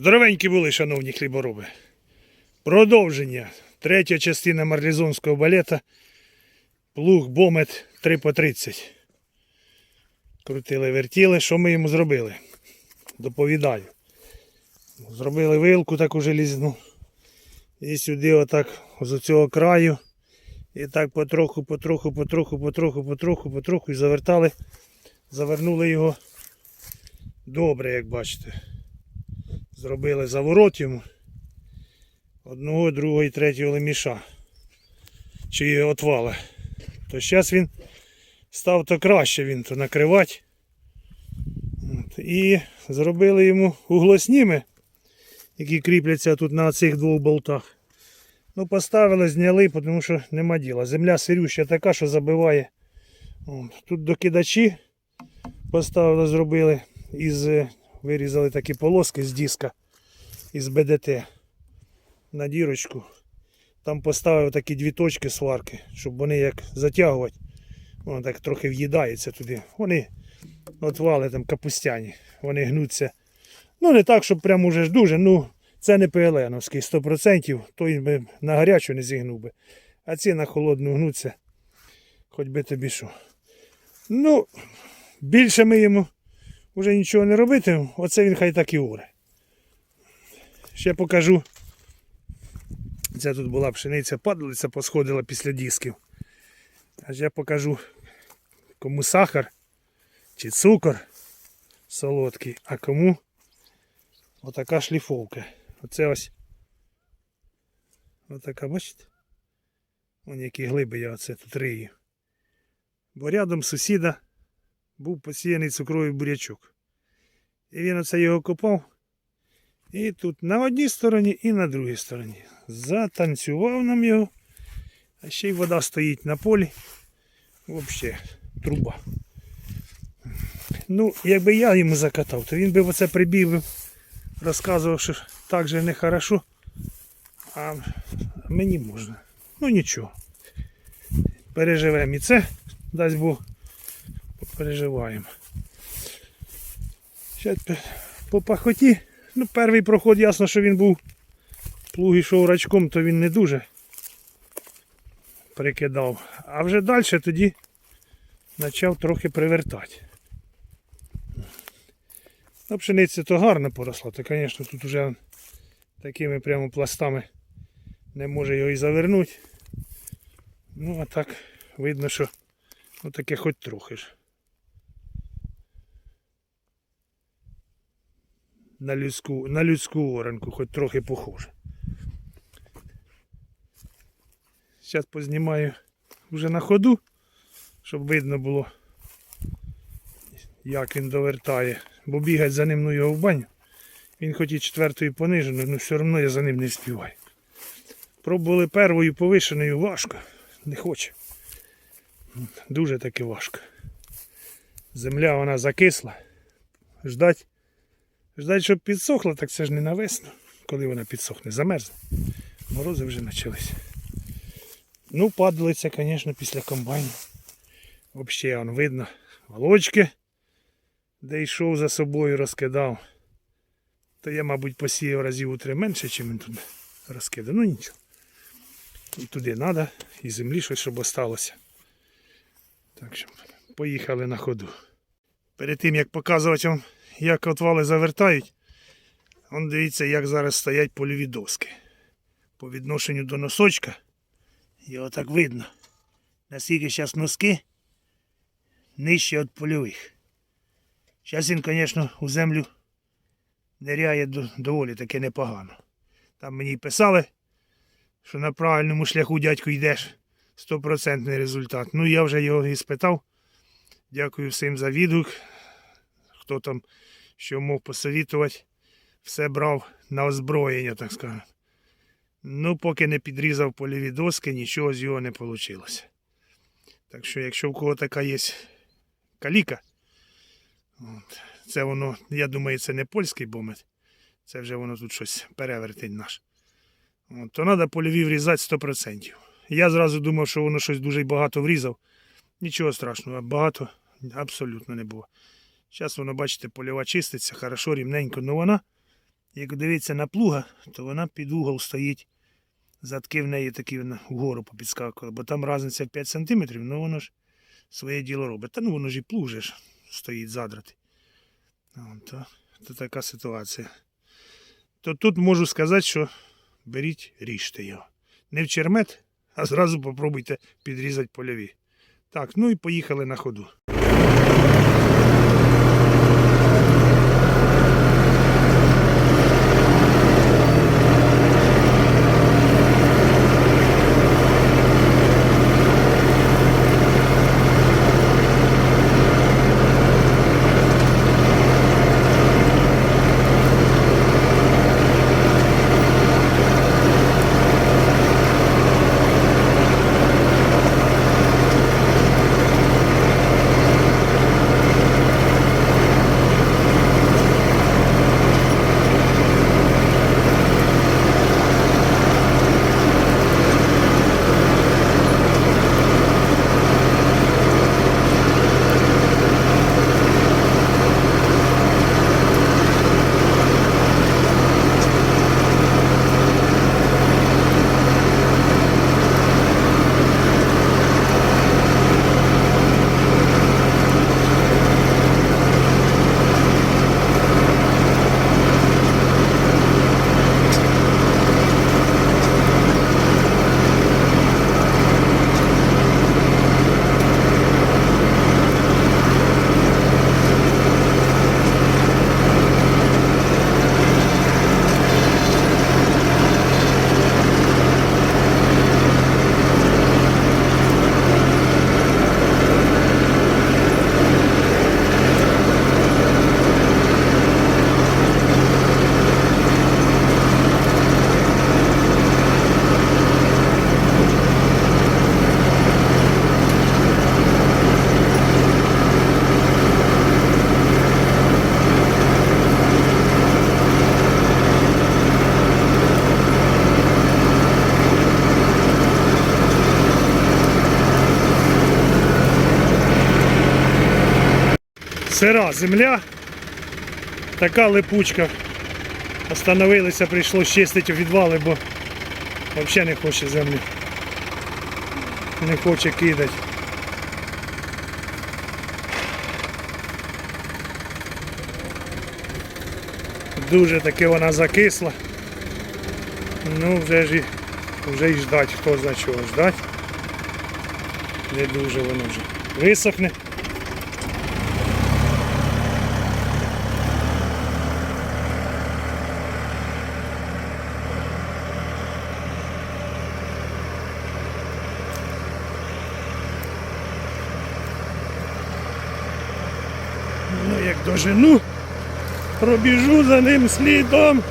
Здоровенькі були, шановні хлібороби. Продовження. Третя частина марлізонського балета. Плуг Бомет 3 по 30. Крутили, вертіли. Що ми йому зробили? Доповідаю. Зробили вилку таку желізну. І сюди отак з цього краю. І так потроху, потроху, потроху, потроху, потроху, потроху і завертали. Завернули його добре, як бачите. Зробили заворот йому. Одного, другого і третього леміша. Чи отвала. То зараз він став то краще він то накривати. От. І зробили йому углосніми, які кріпляться тут на цих двох болтах. Ну, поставили, зняли, тому що нема діла. Земля сирюща така, що забиває. От. Тут докидачі поставили, зробили із, е, вирізали такі полоски з диска із БДТ на дірочку. Там поставив такі дві точки сварки, щоб вони як затягувати. Воно так трохи в'їдається туди. Вони отвали там капустяні, вони гнуться. Ну не так, щоб прямо уже ж дуже, ну це не ПЛНовський 100%, той би на гарячу не зігнув би. А ці на холодну гнуться. Хоч би тобі що. Ну, більше ми йому вже нічого не робитимемо. Оце він хай так і уре. Ще покажу. Це тут була пшениця, падалиця посходила після дисків. Аж я покажу кому сахар чи цукор солодкий, а кому отака шліфовка. Оце ось. Отака, бачите? Вон які глиби я оце тут рию. Бо рядом сусіда був посіяний цукровий бурячок. І він оце його копав. І тут на одній стороні і на другій стороні. Затанцював нам його. А ще й вода стоїть на полі. Взагалі, труба. Ну, якби я йому закатав, то він би оце прибіг, розказував, що так же нехорошо. А мені можна. Ну нічого. Переживемо і це, дасть Бог, переживаємо. Ще по пахоті. Ну, перший проход, ясно, що він був плуг ішов рачком, то він не дуже прикидав. А вже далі тоді почав трохи привертати. Ну, пшениця то гарно поросла, то, звісно, тут вже такими прямо пластами не може його і завернути. Ну, а так видно, що ну, таке хоч трохи ж. На людську, на людську оранку, хоч трохи похоже. Зараз познімаю вже на ходу, щоб видно було, як він довертає. Бо бігать за ним ну його в баню. Він хоч і четвертою пониженою, але все одно я за ним не вспіваю. Пробували первою повишеною важко, не хоче. Дуже таки важко. Земля вона закисла. Ждать Ждать, щоб підсохла, так це ж не на весну. Коли вона підсохне, замерзне. Морози вже почалися. Ну, падалиця, звісно, після комбайну. Взагалі он видно волочки, де йшов за собою, розкидав. То я, мабуть, посіяв разів у три менше, ніж він тут розкидав. Ну нічого. І туди треба, і землі щось, щоб осталося. Так що поїхали на ходу. Перед тим як показувати вам як отвали завертають, он дивіться, як зараз стоять польові доски. По відношенню до носочка. Його так видно. Наскільки зараз носки нижче від польових. Зараз він, звісно, у землю ниряє доволі таки непогано. Там мені писали, що на правильному шляху дядьку йдеш. Стопроцентний результат. Ну я вже його і спитав. Дякую всім за відгук. Хто там що мог посовітувати, все брав на озброєння, так сказати. Ну, поки не підрізав польові доски, нічого з його не вийшло. Так що, якщо в кого така є каліка, от, це воно, я думаю, це не польський бомет, це вже воно тут щось перевертить наш. От, то треба польові врізати 100%. Я зразу думав, що воно щось дуже багато врізав. Нічого страшного, багато абсолютно не було. Зараз воно, бачите, польова чиститься, хорошо, рівненько, але вона Як дивитися на плуга, то вона під угол стоїть. Задки в неї такі вгору попідскакували, бо там різниця в 5 см, ну воно ж своє діло робить. Та ну воно ж і плуг же ж стоїть задрати. То, то така ситуація. То тут можу сказати, що беріть, ріжте його. Не в чермет, а зразу попробуйте підрізати польові. Так, ну і поїхали на ходу. Сира земля, така липучка. Остановилися, прийшло чистити відвали, бо взагалі не хоче землі. Не хоче кидати. Дуже таки вона закисла. Ну вже ж і, вже й ждать, хто за чого ждать. Не дуже воно вже висохне. Ну, як дожену, пробіжу за ним слідом.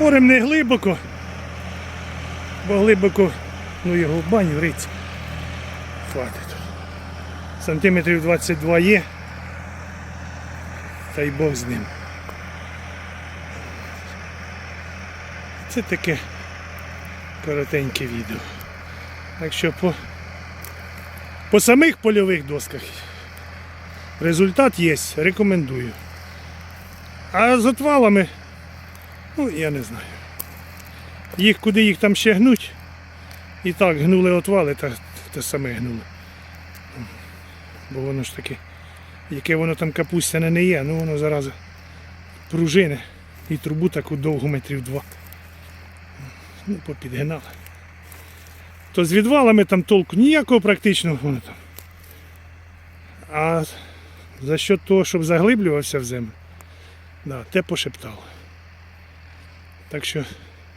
Орем не глибоко, бо глибоко, ну його в баню риться. Хватить. Сантиметрів 22 є. Та й Бог з ним. Це таке коротеньке відео. Так що по, по самих польових досках результат є, рекомендую. А з отвалами Ну, я не знаю. Їх куди їх там ще гнуть. І так гнули отвали, та те саме гнули. Бо воно ж таке, яке воно там капустяне не є, ну воно зараз пружине і трубу таку довгу метрів два. Ну, попідгинали. То з відвалами там толку ніякого практично воно там. А за що того, щоб заглиблювався в землю, да, те пошептало. Так що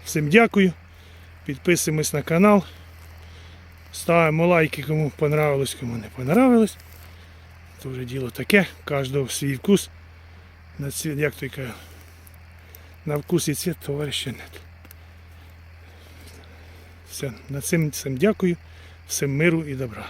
всім дякую. Підписуємось на канал. Ставимо лайки, кому понравилось, кому не понравилось. Це вже діло таке, кожного свій вкус. На цвіт, як той каже, на вкус і цвіт товариша нет. Все, на цим всім дякую. Всім миру і добра.